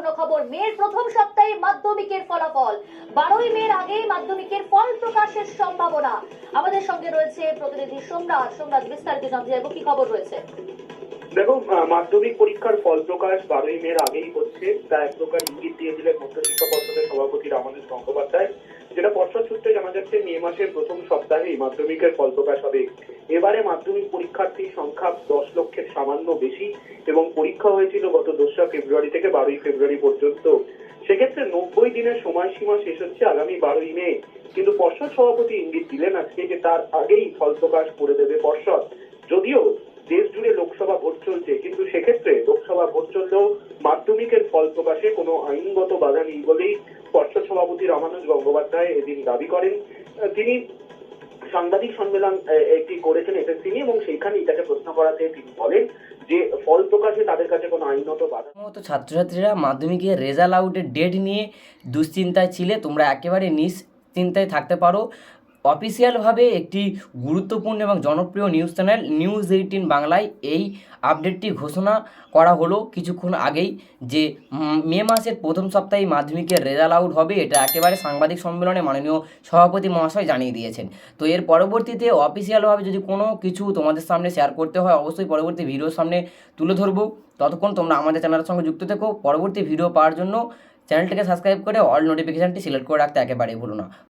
গুরুত্বপূর্ণ খবর। মেয়ের প্রথম সপ্তাহে মাধ্যমিকের ফলাফল। বারোই মের আগেই মাধ্যমিকের ফল প্রকাশের সম্ভাবনা। আমাদের সঙ্গে রয়েছে প্রতিনিধি সোমরাজ সোমরাজ বিস্তারিত জানতে চাইব, কি খবর রয়েছে? দেখো মাধ্যমিক পরীক্ষার ফল প্রকাশ বারোই মের আগেই হচ্ছে। তা এক প্রকার ইঙ্গিত দিয়েছিলেন মধ্যশিক্ষা পর্ষদের সভাপতি রামানুজ গঙ্গোপাধ্যায়। যেটা পর্ষদ সূত্রে জানা যাচ্ছে, মে মাসের প্রথম সপ্তাহেই মাধ্যমিকের ফল প্রকাশ হবে এবারে মাধ্যমিক পরীক্ষার্থীর সংখ্যা দশ লক্ষের সামান্য বেশি এবং পরীক্ষা হয়েছিল গত দোসরা ফেব্রুয়ারি থেকে বারোই ফেব্রুয়ারি পর্যন্ত। সেক্ষেত্রে নব্বই দিনের সময়সীমা শেষ হচ্ছে আগামী বারোই মে। কিন্তু পর্ষদ সভাপতি ইঙ্গিত দিলেন আজকে যে তার আগেই ফল প্রকাশ করে দেবে পর্ষদ। যদিও দেশ জুড়ে লোকসভা ভোট চলছে, কিন্তু সেক্ষেত্রে লোকসভা ভোট চললেও মাধ্যমিকের ফল প্রকাশে কোনো আইনগত বাধা নেই বলেই পর্ষদ সভাপতি রামানুজ গঙ্গোপাধ্যায় এদিন দাবি করেন। তিনি সাংবাদিক সম্মেলন একটি করেছেন এসএসসি নিয়ে, এবং সেইখানেই তাকে প্রশ্ন করাতে তিনি বলেন যে, ফল প্রকাশে তাদের কাছে কোনো আইনত বাধা মতো ছাত্রছাত্রীরা মাধ্যমিকের রেজাল্ট আউটের ডেট নিয়ে দুশ্চিন্তায় ছিলে, তোমরা একেবারে নিশ্চিন্তায় থাকতে পারো। অফিসিয়ালভাবে একটি গুরুত্বপূর্ণ এবং জনপ্রিয় নিউজ চ্যানেল নিউজ এইটিন বাংলায় এই আপডেটটি ঘোষণা করা হলো কিছুক্ষণ আগেই যে মে মাসের প্রথম সপ্তাহে মাধ্যমিকের রেজাল্ট আউট হবে এটা একেবারে সাংবাদিক সম্মেলনে মাননীয় সভাপতি মহাশয় জানিয়ে দিয়েছেন। তো এর পরবর্তীতে অফিসিয়ালভাবে যদি কোনো কিছু তোমাদের সামনে শেয়ার করতে হয়, অবশ্যই পরবর্তী ভিডিওর সামনে তুলে ধরবো। ততক্ষণ তোমরা আমাদের চ্যানেলের সঙ্গে যুক্ত থেকো। পরবর্তী ভিডিও পাওয়ার জন্য চ্যানেলটিকে সাবস্ক্রাইব করে অল নোটিফিকেশানটি সিলেক্ট করে রাখতে একেবারেই ভুলো না।